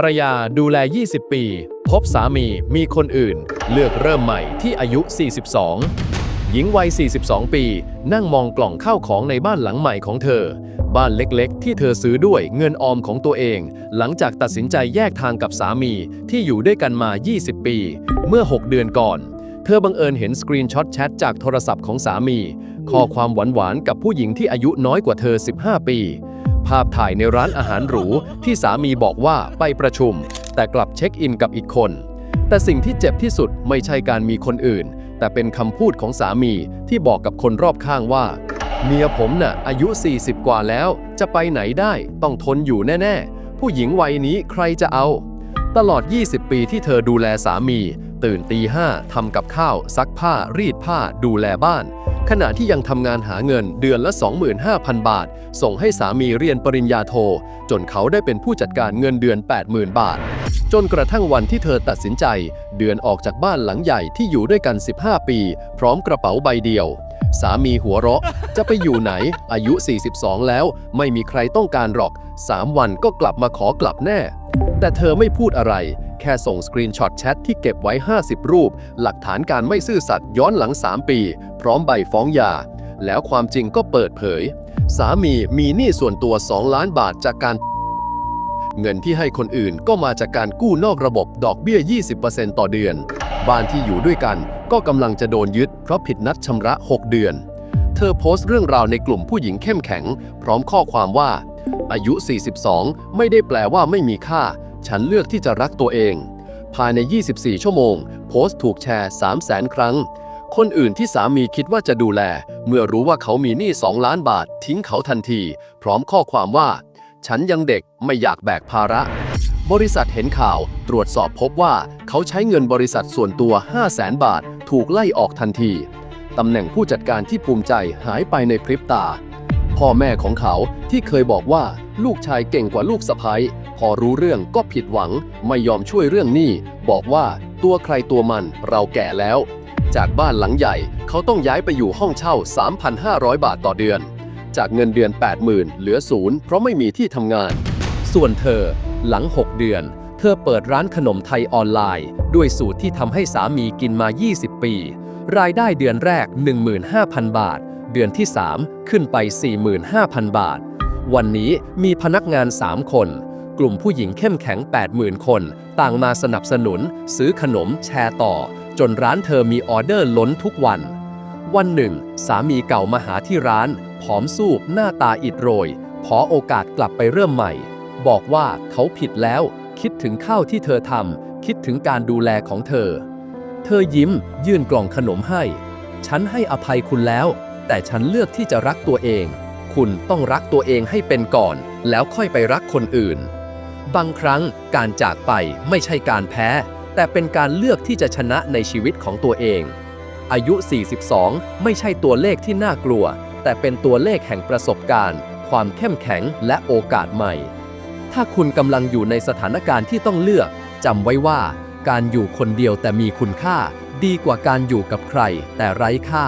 ภรรยาดูแล 20 ปี พบสามีมีคนอื่น เลือกเริ่มใหม่ที่อายุ 42 หญิงวัย 42 ปี นั่งมองกล่องข้าวของในบ้านหลังใหม่ของเธอ บ้านเล็กๆ ที่เธอซื้อด้วยเงินออมของตัวเอง หลังจากตัดสินใจแยกทางกับสามีที่อยู่ด้วยกันมา 20 ปี เมื่อ 6 เดือนก่อน เธอบังเอิญเห็นสกรีนช็อตแชทจากโทรศัพท์ของสามี ข้อความหวานๆกับผู้หญิงที่อายุน้อยกว่าเธอ 15 ปี ภาพถ่ายในร้านอาหารหรูที่สามีบอกว่าไปประชุม แต่กลับเช็คอินกับอีกคน แต่สิ่งที่เจ็บที่สุดไม่ใช่การมีคนอื่น แต่เป็นคำพูดของสามีที่บอกกับคนรอบข้างว่า เมียผมน่ะอายุ 40 กว่าแล้ว จะไปไหนได้ต้องทนอยู่แน่ ๆ ผู้หญิงวัยนี้ใครจะเอา ตลอด 20 ปีที่เธอดูแลสามี ตื่นตีห้าทำกับข้าว ซักผ้ารีดผ้าดูแลบ้าน ขณะที่ยังทำงานหาเงินเดือนละ 25,000 บาท ส่งให้สามีเรียนปริญญาโท จนเขาได้เป็นผู้จัดการเงินเดือน 80,000 บาท จนกระทั่งวันที่เธอตัดสินใจ เดือนออกจากบ้านหลังใหญ่ที่อยู่ด้วยกัน 15 ปี พร้อมกระเป๋าใบเดียว สามีหัวเราะ จะไปอยู่ไหน อายุ 42 แล้ว ไม่มีใครต้องการหรอก 3 วันก็กลับมาขอกลับแน่ แต่เธอไม่พูดอะไร แค่ส่งสกรีนช็อตแชทที่เก็บไว้ 50 รูป หลักฐานการไม่ซื่อสัตย์ย้อนหลัง 3 ปี พร้อมใบฟ้องหย่า แล้วความจริงก็เปิดเผย สามีมีหนี้ส่วนตัว 2 ล้านบาทจากการ เงินที่ให้คนอื่นก็มาจากการกู้นอกระบบดอกเบี้ย 20%ต่อเดือน บ้านที่อยู่ด้วยกันก็กำลังจะโดนยึดเพราะผิดนัดชำระ 6 เดือน เธอโพสต์เรื่องราวในกลุ่มผู้หญิงเข้มแข็ง พร้อมข้อความว่าอายุ 42 ไม่ได้แปลว่าไม่มีค่า ฉันเลือกที่จะรักตัวเอง ภายใน 24 ชั่วโมง โพสต์ถูกแชร์ 3 0 0 0 0 ครั้ง คนอื่นที่สามีคิดว่าจะดูแล เมื่อรู้ว่าเขามีหนี้ 2 ล้านบาท ทิ้งเขาทันที พร้อมข้อความว่า ฉันยังเด็กไม่อยากแบกภาระ บริษัทเห็นข่าว ตรวจสอบพบว่าเขาใช้เงินบริษัทส่วนตัว 500,000 บาท ถูกไล่ออกทันทีตำแหน่งผู้จัดการที่ภูมิใจหายไปในพริบตา พ่อแม่ของเขาที่เคยบอกว่าลูกชายเก่งกว่าลูกสะใภ้ พอรู้เรื่องก็ผิดหวังไม่ยอมช่วยเรื่องหนี้ บอกว่าตัวใครตัวมันเราแก่แล้ว จากบ้านหลังใหญ่เขาต้องย้ายไปอยู่ห้องเช่า 3,500 บาทต่อเดือน จากเงินเดือน 80,000 เหลือศูนย์เพราะไม่มีที่ทำงาน ส่วนเธอหลัง 6 เดือน เธอเปิดร้านขนมไทยออนไลน์ ด้วยสูตรที่ทำให้สามีกินมา 20 ปี รายได้เดือนแรก 15,000 บาท เดือนที่ 3 ขึ้นไป 45,000 บาท วันนี้มีพนักงาน 3 คน กลุ่มผู้หญิงเข้มแข็ง 80,000 คน ต่างมาสนับสนุน ซื้อขนมแชร์ต่อ จนร้านเธอมีออเดอร์ล้นทุกวัน วันหนึ่ง สามีเก่ามาหาที่ร้าน ผอมสูบหน้าตาอิดโรย ขอโอกาสกลับไปเริ่มใหม่ บอกว่าเขาผิดแล้ว คิดถึงข้าวที่เธอทำคิดถึงการดูแลของเธอ เธอยิ้ม ยื่นกล่องขนมให้ ฉันให้อภัยคุณแล้ว แต่ฉันเลือกที่จะรักตัวเองคุณต้องรักตัวเองให้เป็นก่อน แล้วค่อยไปรักคนอื่น บางครั้งการจากไปไม่ใช่การแพ้ แต่เป็นการเลือกที่จะชนะในชีวิตของตัวเอง อายุ 42 ไม่ใช่ตัวเลขที่น่ากลัว แต่เป็นตัวเลขแห่งประสบการณ์ ความเข้มแข็งและโอกาสใหม่ ถ้าคุณกำลังอยู่ในสถานการณ์ที่ต้องเลือกจำไว้ว่า การอยู่คนเดียวแต่มีคุณค่า ดีกว่าการอยู่กับใครแต่ไร้ค่า